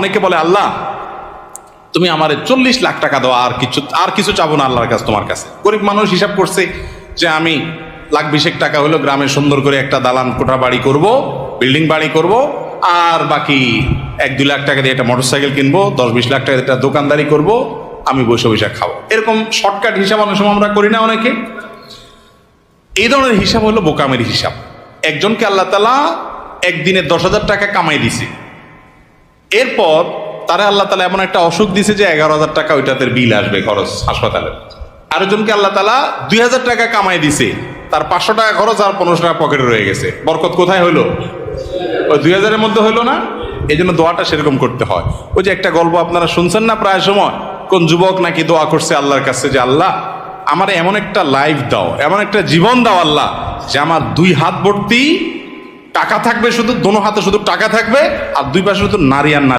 অনেকে বলে, আল্লাহ, তুমি আমার চল্লিশ লাখ টাকা দাও, আর কিছু আর কিছু চাবো না আল্লাহর কাছে, তোমার কাছে। গরিব মানুষ হিসাব করছে যে, আমি লাখ বিশেক টাকা হলো গ্রামে সুন্দর করে একটা দালান কোঠা বাড়ি করব, বিল্ডিং বাড়ি করব, আর বাকি এক, দুই লাখ টাকা দিয়ে একটা মোটরসাইকেল কিনবো, দশ, বিশ লাখ টাকা দিয়ে একটা দোকানদারি করব, আমি বসে বসে খাব। এরকম শর্টকাট হিসাব অনেক সময় আমরা করি না অনেকে। এই ধরনের হিসাব হলো বোকামের হিসাব। একজনকে আল্লাহ তালা একদিনে দশ হাজার টাকা কামাই দিছে। এরপর তারা আল্লাহ তালা এমন একটা অসুখ দিছে যে এগারো হাজার টাকা ওইটাতে বিল আসবে খরচ হাসপাতালে। আরেকজনকে আল্লাহ তালা দুই হাজার টাকা কামাই দিছে। তার পাঁচশো টাকা খরচ আর পনেরোশো টাকা পকেটে রয়ে গেছে। বরকত কোথায় হইল? ওই দুই হাজারের মধ্যে হইল না? এই জন্য দোয়াটা সেরকম করতে হয়। ওই যে একটা গল্প আপনারা শুনছেন না প্রায় সময়? কোন যুবক নাকি দোয়া করছে আল্লাহর কাছে যে, আল্লাহ, আমার এমন একটা লাইফ দাও, এমন একটা জীবন দাও আল্লাহ, যে আমার দুই হাত ভর্তি টাকা থাকবে শুধু, দোনো হাতে শুধু টাকা থাকবে, আর দুই পাশে শুধু নারী আর নারী।